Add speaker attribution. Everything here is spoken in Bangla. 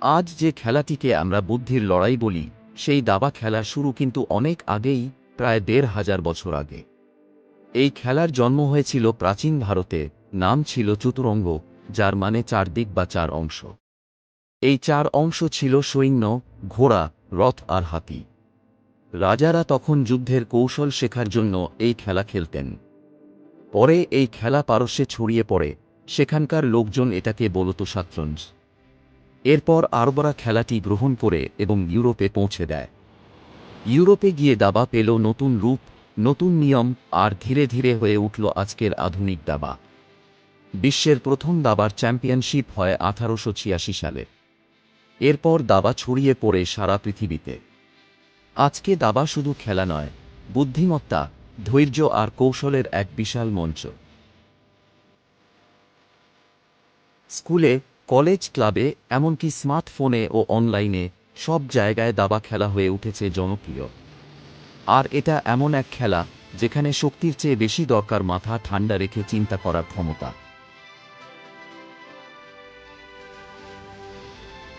Speaker 1: আজ যে খেলাটিকে আমরা বুদ্ধির লড়াই বলি, সেই দাবা খেলা শুরু কিন্তু অনেক আগেই, প্রায় দেড় হাজার বছর আগে। এই খেলার জন্ম হয়েছিল প্রাচীন ভারতে, নাম ছিল চতুরঙ্গ, যার মানে চারদিক বা চার অংশ। এই চার অংশ ছিল সৈন্য, ঘোড়া, রথ আর হাতি। রাজারা তখন যুদ্ধের কৌশল শেখার জন্য এই খেলা খেলতেন। পরে এই খেলা পারস্যে ছড়িয়ে পড়ে, সেখানকার লোকজন এটাকে বলত সাতরঞ্জ। এরপর আরবরা খেলাটি গ্রহণ করে এবং ইউরোপে পৌঁছে দেয়। ইউরোপে গিয়ে দাবা পেল নতুন রূপ, নতুন নিয়ম, আর ধীরে ধীরে হয়ে উঠল আজকের আধুনিক দাবা। বিশ্বের প্রথম দাবার চ্যাম্পিয়নশিপ হয় আঠারোশো ছিয়াশি সালে। এরপর দাবা ছড়িয়ে পড়ে সারা পৃথিবীতে। আজকে দাবা শুধু খেলা নয়, বুদ্ধিমত্তা, ধৈর্য আর কৌশলের এক বিশাল মঞ্চ। স্কুলে কলেজ ক্লাবে, এমনকি স্মার্টফোনে ও অনলাইনে সব জায়গায় দাবা খেলা হয়ে উঠেছে জনপ্রিয়। আর এটা এমন এক খেলা, যেখানে শক্তির চেয়ে বেশি দরকার মাথা ঠান্ডা রেখে চিন্তা করার ক্ষমতা।